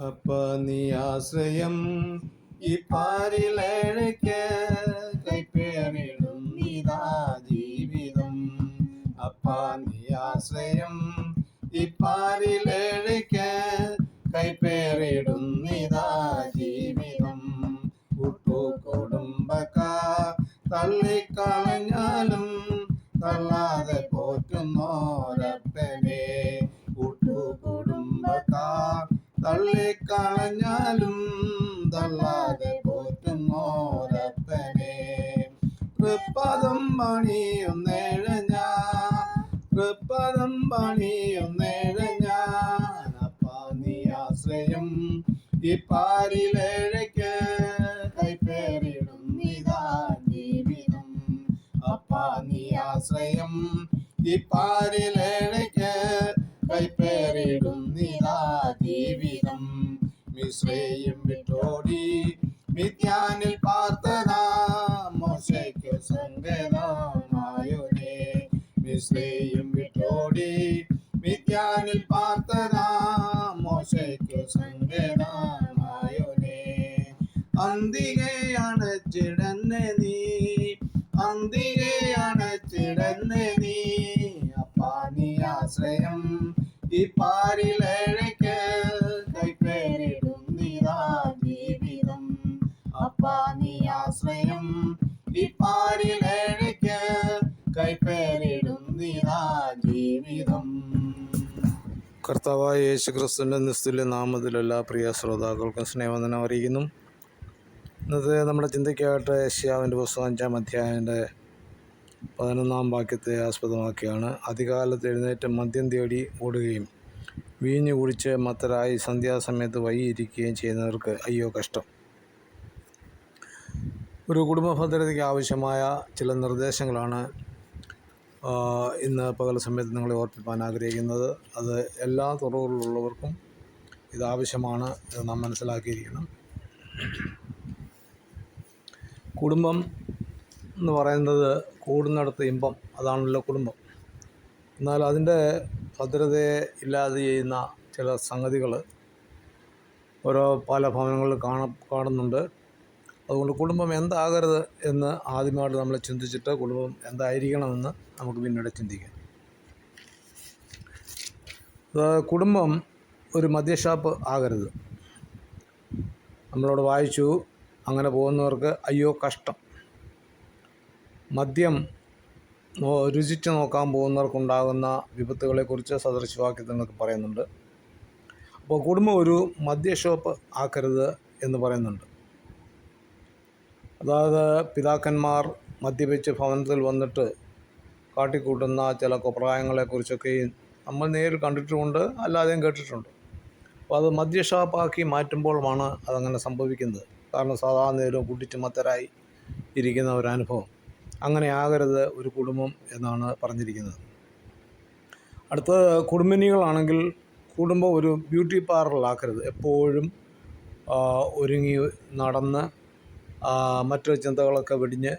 അപ്പ നീ ആശ്രയം ഈ പാരിലഴയ്ക്ക് കൈപ്പേറിടും നീതാ ജീവിതം. അപ്പ നീ ആശ്രയം ഈ പാരിലഴയ്ക്ക് കൈപ്പേറിടും നീതാ ജീവിതം. കൂട്ടു കുടുംബക്കാർ തള്ളിക്കളഞ്ഞാലും തള്ളാതെ പോറ്റുന്നോരപ്പനെ തള്ളിക്കളഞ്ഞാലും തള്ളാതെ പോറ്റുന്നോരപ്പനെ. തൃപ്പദം പണിയൊന്നേഴഞ്ഞ തൃപ്പദം പണിയൊന്നേഴഞ്ഞ നീ ആശ്രയം. ഈ പാരിലേഴയ്ക്ക് കൈപ്പേറിടും ഇതാ ജീവിതം. അപ്പാ നീ ആശ്രയം. ഈ പാരിലേഴയ്ക്ക് കൈപ്പേറിടും ഇതാ ജീവിതം. വിട്ടോടി മിഥ്യാനിൽ പാർത്തതാ മോശയ്ക്ക് ചിടന്നെ നീ അന്തികയാണ് ചിടന്നെ നീ. ആശ്രയം ഈ പാരിലേഴയ്ക്ക് കൈപ്പേരിടും നീതാ ജീവിതം അപ്പാ ഈ പാരിലേഴയ്ക്ക് കൈപ്പേരിടും ജീവിതം കർത്താവായ യേശു ക്രിസ്തുവിന്റെ നിസ്തുല്യ നാമത്തിൽ എല്ലാ പ്രിയ ശ്രോതാക്കൾക്കും സ്നേഹവന്ദനം അറിയിക്കുന്നു. ഇന്നത്തെ നമ്മുടെ ചിന്തയ്ക്കായിട്ട് ഏഷ്യാവിന്റെ പുസ്തകം അഞ്ചാം അധ്യായന്റെ പതിനൊന്നാം വാക്യത്തെ ആസ്പദമാക്കിയാണ്. അധികാലത്ത് എഴുന്നേറ്റ് മദ്യം തേടി ഓടുകയും വീഞ്ഞു കുടിച്ച് മത്തരായി സന്ധ്യാസമയത്ത് വൈകിയിരിക്കുകയും ചെയ്യുന്നവർക്ക് അയ്യോ കഷ്ടം. ഒരു കുടുംബ ഭദ്രതയ്ക്ക് ആവശ്യമായ ചില നിർദ്ദേശങ്ങളാണ് ഇന്ന് പകൽ സമയത്ത് നിങ്ങളെ ഓർപ്പിക്കാൻ ആഗ്രഹിക്കുന്നത്. അത് എല്ലാ തുറവുകളിലുള്ളവർക്കും ഇതാവശ്യമാണ് എന്ന് നാം മനസ്സിലാക്കിയിരിക്കണം. കുടുംബം എന്ന് പറയുന്നത് കൂടുന്നിടത്ത് ഇമ്പം അതാണല്ലോ കുടുംബം. എന്നാൽ അതിന്റെ ഭദ്രതയെ ഇല്ലാതെ ചെയ്യുന്ന ചില സംഗതികൾ ഓരോ പല ഭവനങ്ങളിൽ കാണ കാണുന്നുണ്ട്. അതുകൊണ്ട് കുടുംബം എന്താകരുത് എന്ന് ആദ്യമായിട്ട് നമ്മൾ ചിന്തിച്ചിട്ട് കുടുംബം എന്തായിരിക്കണമെന്ന് നമുക്ക് പിന്നീട് ചിന്തിക്കാം. കുടുംബം ഒരു മദ്യഷാപ്പ് ആകരുത്. നമ്മളോട് വായിച്ചു അങ്ങനെ പോകുന്നവർക്ക് അയ്യോ കഷ്ടം. മദ്യം രുചിച്ച് നോക്കാൻ പോകുന്നവർക്കുണ്ടാകുന്ന വിപത്തുകളെക്കുറിച്ച് സദൃശവാക്യത്തിൽ നിന്നൊക്കെ പറയുന്നുണ്ട്. അപ്പോൾ കുടുംബം ഒരു മദ്യ ഷോപ്പ് ആക്കരുത് എന്ന് പറയുന്നുണ്ട്. അതായത് പിതാക്കന്മാർ മദ്യപിച്ച് ഭവനത്തിൽ വന്നിട്ട് കാട്ടിക്കൂട്ടുന്ന ചില കുപ്രായങ്ങളെക്കുറിച്ചൊക്കെ നമ്മൾ നേരിൽ കണ്ടിട്ടുമുണ്ട് അല്ലാതെയും കേട്ടിട്ടുണ്ട്. അപ്പോൾ അത് മദ്യഷാപ്പാക്കി മാറ്റുമ്പോഴാണ് അതങ്ങനെ സംഭവിക്കുന്നത്. കാരണം സാധാരണ നേരം കുട്ടിച്ച് മത്തരായി ഇരിക്കുന്ന ഒരു അനുഭവം അങ്ങനെ ആകരുത് ഒരു കുടുംബം എന്നാണ് പറഞ്ഞിരിക്കുന്നത്. അടുത്ത കുടുംബിനികളാണെങ്കിൽ കുടുംബം ഒരു ബ്യൂട്ടി പാർലറാക്കരുത് എപ്പോഴും ഒരുങ്ങി നടന്ന് മറ്റു ചിന്തകളൊക്കെ വെടിഞ്ഞ്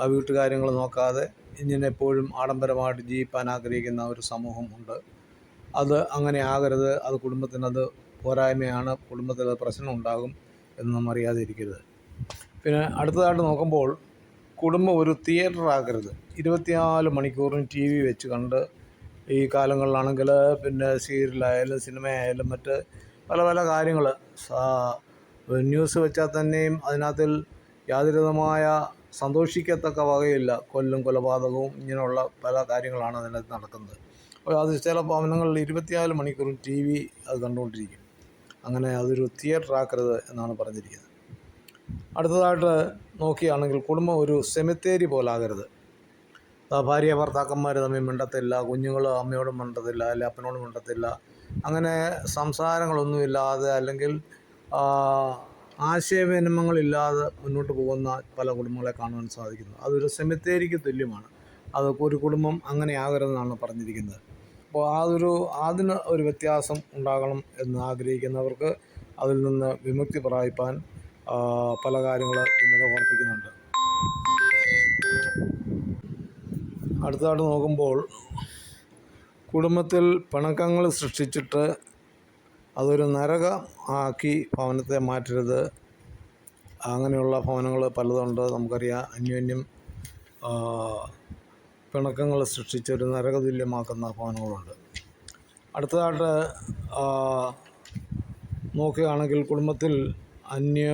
ആ വീട്ടുകാര്യങ്ങൾ നോക്കാതെ ഇങ്ങനെ എപ്പോഴും ആഡംബരമായിട്ട് ജീവിക്കാൻ ആഗ്രഹിക്കുന്ന ഒരു സമൂഹം ഉണ്ട്. അത് അങ്ങനെ ആകരുത്. അത് കുടുംബത്തിനത് പോരായ്മയാണ്. കുടുംബത്തിൽ അത് പ്രശ്നം ഉണ്ടാകും എന്ന് അറിയാതിരിക്കരുത്. പിന്നെ അടുത്തതായിട്ട് നോക്കുമ്പോൾ കുടുംബം ഒരു തിയേറ്റർ ആക്കരുത്. ഇരുപത്തിനാല് മണിക്കൂറും ടി വി വെച്ച് കണ്ട് ഈ കാലങ്ങളിലാണെങ്കിൽ പിന്നെ സീരിയലായാലും സിനിമയായാലും മറ്റ് പല പല കാര്യങ്ങൾ. ന്യൂസ് വെച്ചാൽ തന്നെയും അതിനകത്തിൽ യാതൊരുവിധമായ സന്തോഷിക്കത്തക്ക വകയില്ല. കൊല്ലും കൊലപാതകവും ഇങ്ങനെയുള്ള പല കാര്യങ്ങളാണ് അതിനകത്ത് നടക്കുന്നത്. അപ്പോൾ അത് ചില ഭവനങ്ങളിൽ ഇരുപത്തിനാല് മണിക്കൂറും ടി വി അത് കണ്ടുകൊണ്ടിരിക്കും. അങ്ങനെ അതൊരു തിയേറ്റർ ആക്കരുത് എന്നാണ് പറഞ്ഞിരിക്കുന്നത്. അടുത്തതായിട്ട് നോക്കുകയാണെങ്കിൽ കുടുംബം ഒരു സെമിത്തേരി പോലാകരുത്. ആ ഭാര്യ ഭർത്താക്കന്മാർ തമ്മിൽ മിണ്ടത്തില്ല കുഞ്ഞുങ്ങൾ അമ്മയോടും മിണ്ടത്തില്ല അല്ലെ അപ്പനോടും മിണ്ടത്തില്ല. അങ്ങനെ സംസാരങ്ങളൊന്നുമില്ലാതെ അല്ലെങ്കിൽ ആ, ആശയവിനിമയങ്ങളില്ലാതെ മുന്നോട്ട് പോകുന്ന പല കുടുംബങ്ങളെ കാണുവാൻ സാധിക്കുന്നു. അതൊരു സെമിത്തേരിക്ക് തുല്യമാണ്. അത് ഒരു കുടുംബം അങ്ങനെ ആകരുതെന്നാണ് പറഞ്ഞിരിക്കുന്നത്. അപ്പോൾ അതൊരു അതിന് ഒരു വ്യത്യാസം ഉണ്ടാകണം എന്ന് ആഗ്രഹിക്കുന്നവർക്ക് അതിൽ നിന്ന് വിമുക്തി പ്രാപിപ്പാൻ ആ, പല കാര്യങ്ങൾ പിന്നീട് ഓർപ്പിക്കുന്നുണ്ട്. അടുത്തതായിട്ട് നോക്കുമ്പോൾ കുടുംബത്തിൽ പിണക്കങ്ങൾ സൃഷ്ടിച്ചിട്ട് അതൊരു നരക ആക്കി ഭവനത്തെ മാറ്റരുത്. അങ്ങനെയുള്ള ഭവനങ്ങൾ പലതുണ്ട്. നമുക്കറിയാം അന്യോന്യം പിണക്കങ്ങൾ സൃഷ്ടിച്ച് ഒരു നരകതുല്യമാക്കുന്ന ഭവനങ്ങളുണ്ട്. അടുത്തതായിട്ട് നോക്കുകയാണെങ്കിൽ കുടുംബത്തിൽ അന്യ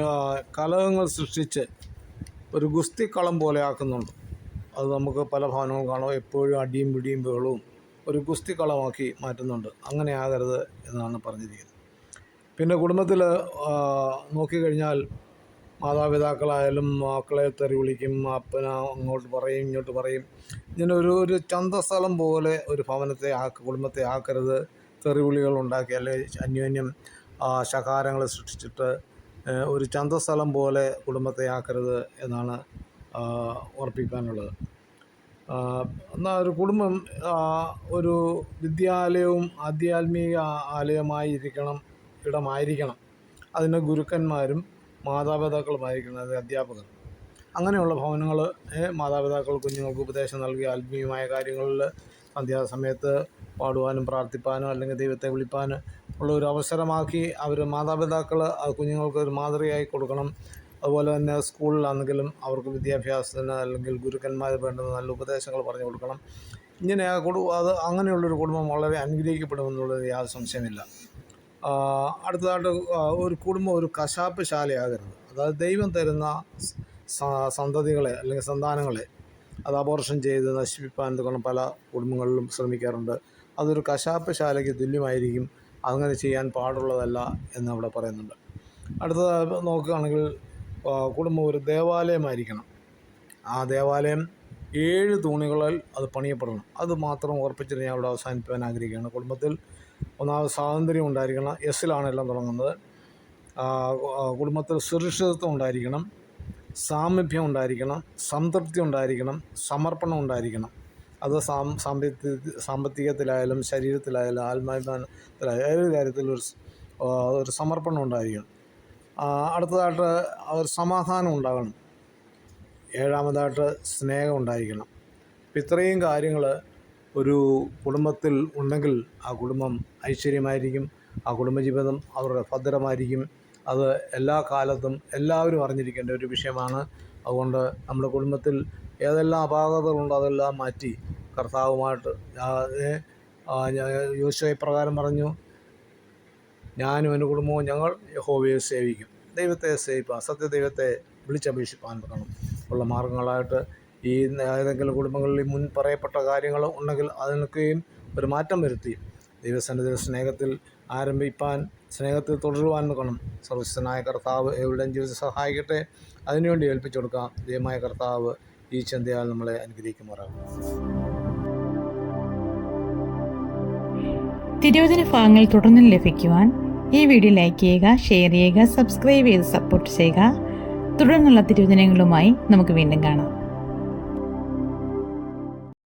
കലഹങ്ങൾ സൃഷ്ടിച്ച് ഒരു ഗുസ്തിക്കളം പോലെ ആക്കുന്നുണ്ട്. അത് നമുക്ക് പല ഭവനങ്ങളും കാണാം. എപ്പോഴും അടിയും പിടിയും ബഹളവും ഒരു ഗുസ്തിക്കളമാക്കി മാറ്റുന്നുണ്ട്. അങ്ങനെ ആകരുത് എന്നാണ് പറഞ്ഞിരിക്കുന്നത്. പിന്നെ കുടുംബത്തിൽ നോക്കിക്കഴിഞ്ഞാൽ മാതാപിതാക്കളായാലും മക്കളെ തെറി വിളിക്കും അപ്പന അങ്ങോട്ട് പറയും ഇങ്ങോട്ട് പറയും. ഇങ്ങനെ ഒരു ഒരു ചന്തസ്ഥലം പോലെ ഒരു ഭവനത്തെ ആക്ക കുടുംബത്തെ ആക്കരുത്. തെറിവിളികൾ ഉണ്ടാക്കി അല്ലെങ്കിൽ അന്യോന്യം ശകാരങ്ങൾ സൃഷ്ടിച്ചിട്ട് ഒരു ചന്തസ്ഥലം പോലെ കുടുംബത്തെ ആക്കരുത് എന്നാണ് ഉറപ്പിക്കാനുള്ളത്. എന്നാൽ ഒരു കുടുംബം ഒരു വിദ്യാലയവും ആധ്യാത്മിക ആലയമായിരിക്കണം ഇടമായിരിക്കണം. അതിന് ഗുരുക്കന്മാരും മാതാപിതാക്കളുമായിരിക്കണം അത് അധ്യാപകർ. അങ്ങനെയുള്ള ഭവനങ്ങൾ മാതാപിതാക്കൾ കുഞ്ഞുങ്ങൾക്ക് ഉപദേശം നൽകി ആത്മീയമായ കാര്യങ്ങളിൽ സന്ധ്യാസമയത്ത് പാടുവാനും പ്രാർത്ഥിപ്പാനും അല്ലെങ്കിൽ ദൈവത്തെ വിളിപ്പാനും ഉള്ള ഒരു അവസരമാക്കി അവർ മാതാപിതാക്കൾ കുഞ്ഞുങ്ങൾക്ക് ഒരു മാതൃകയായി കൊടുക്കണം. അതുപോലെ തന്നെ സ്കൂളിലാണെങ്കിലും അവർക്ക് വിദ്യാഭ്യാസത്തിന് അല്ലെങ്കിൽ ഗുരുക്കന്മാർ വേണ്ടുന്ന നല്ല ഉപദേശങ്ങൾ പറഞ്ഞു കൊടുക്കണം. ഇങ്ങനെ കുടു അത് അങ്ങനെയുള്ളൊരു കുടുംബം വളരെ അനുഗ്രഹിക്കപ്പെടുമെന്നുള്ളത് യാതൊരു സംശയമില്ല അടുത്തതായിട്ട് ഒരു കുടുംബം ഒരു കശാപ്പ് ശാലയാകരുത്. അതായത് ദൈവം തരുന്ന സന്തതികളെ അല്ലെങ്കിൽ സന്താനങ്ങളെ അത് അബോർഷൻ ചെയ്ത് നശിപ്പിക്കാൻ തുടങ്ങുന്ന പല കുടുംബങ്ങളിലും ശ്രമിക്കാറുണ്ട്. അതൊരു കശാപ്പ് ശാലയ്ക്ക് തുല്യമായിരിക്കും. അങ്ങനെ ചെയ്യാൻ പാടുള്ളതല്ല എന്ന് അവിടെ പറയുന്നുണ്ട്. അടുത്തത് നോക്കുകയാണെങ്കിൽ കുടുംബം ഒരു ദേവാലയമായിരിക്കണം. ആ ദേവാലയം ഏഴ് തൂണുകളാൽ അത് പണിയപ്പെടണം. അത് മാത്രം ഓർപ്പിച്ചിട്ട് ഞാൻ അവിടെ അവസാനിപ്പിക്കാൻ ആഗ്രഹിക്കുകയാണ്. കുടുംബത്തിൽ ഒന്നാമത് സ്വാതന്ത്ര്യം ഉണ്ടായിരിക്കണം. എസ്സിലാണ് എല്ലാം തുടങ്ങുന്നത്. കുടുംബത്തിൽ സുരക്ഷിതത്വം ഉണ്ടായിരിക്കണം. സാമീപ്യം ഉണ്ടായിരിക്കണം സംതൃപ്തി ഉണ്ടായിരിക്കണം സമർപ്പണം ഉണ്ടായിരിക്കണം. അത് സാം സാമ്പത്തി സാമ്പത്തികത്തിലായാലും ശരീരത്തിലായാലും ആത്മാഭിമാനത്തിലായാലും ഏത് കാര്യത്തിലും ഒരു ഒരു സമർപ്പണം ഉണ്ടായിരിക്കണം. അടുത്തതായിട്ട് ഒരു സമാധാനം ഉണ്ടാകണം. ഏഴാമതായിട്ട് സ്നേഹം ഉണ്ടായിരിക്കണം. അപ്പം ഇത്രയും കാര്യങ്ങൾ ഒരു കുടുംബത്തിൽ ഉണ്ടെങ്കിൽ ആ കുടുംബം ഐശ്വര്യമായിരിക്കും ആ കുടുംബജീവിതം അവരുടെ ഭദ്രമായിരിക്കും. അത് എല്ലാ കാലത്തും എല്ലാവരും അറിഞ്ഞിരിക്കേണ്ട ഒരു വിഷയമാണ്. അതുകൊണ്ട് നമ്മുടെ കുടുംബത്തിൽ ഏതെല്ലാം അപാകതകളുണ്ടോ അതെല്ലാം മാറ്റി കർത്താവുമായിട്ട് യോശോ ഇപ്രകാരം പറഞ്ഞു ഞാനും എന്റെ കുടുംബവും ഞങ്ങൾ യഹോവയെ സേവിക്കും. ദൈവത്തെ സേവിപ്പാൻ സത്യദൈവത്തെ വിളിച്ചപേക്ഷിപ്പാൻ പറ്റണം ഉള്ള മാർഗങ്ങളായിട്ട് ഈ ഏതെങ്കിലും കുടുംബങ്ങളിൽ മുൻ പറയപ്പെട്ട കാര്യങ്ങൾ ഉണ്ടെങ്കിൽ അതിനൊക്കെയും ഒരു മാറ്റം വരുത്തി ദൈവസന്നിധിയുടെ സ്നേഹത്തിൽ ആരംഭിപ്പാൻ സ്നേഹത്തിൽ തുടരുവാൻ നോക്കണം സർവസ്വനായ കർത്താവ് എവിടെയും ജീവിതം സഹായിക്കട്ടെ. അതിനുവേണ്ടി ഏൽപ്പിച്ചു കൊടുക്കാം. ദൈവമായ കർത്താവ് ഈ ചിന്തയാൽ നമ്മളെ അനുഗ്രഹിക്കുമാറാകും തിരുവചന ഭാഗങ്ങൾ തുടർന്നും ലഭിക്കുവാൻ ഈ വീഡിയോ ലൈക്ക് ചെയ്യുക ഷെയർ ചെയ്യുക സബ്സ്ക്രൈബ് ചെയ്ത് സപ്പോർട്ട് ചെയ്യുക. തുടർന്നുള്ള തിരുവചനങ്ങളുമായി നമുക്ക് വീണ്ടും കാണാം.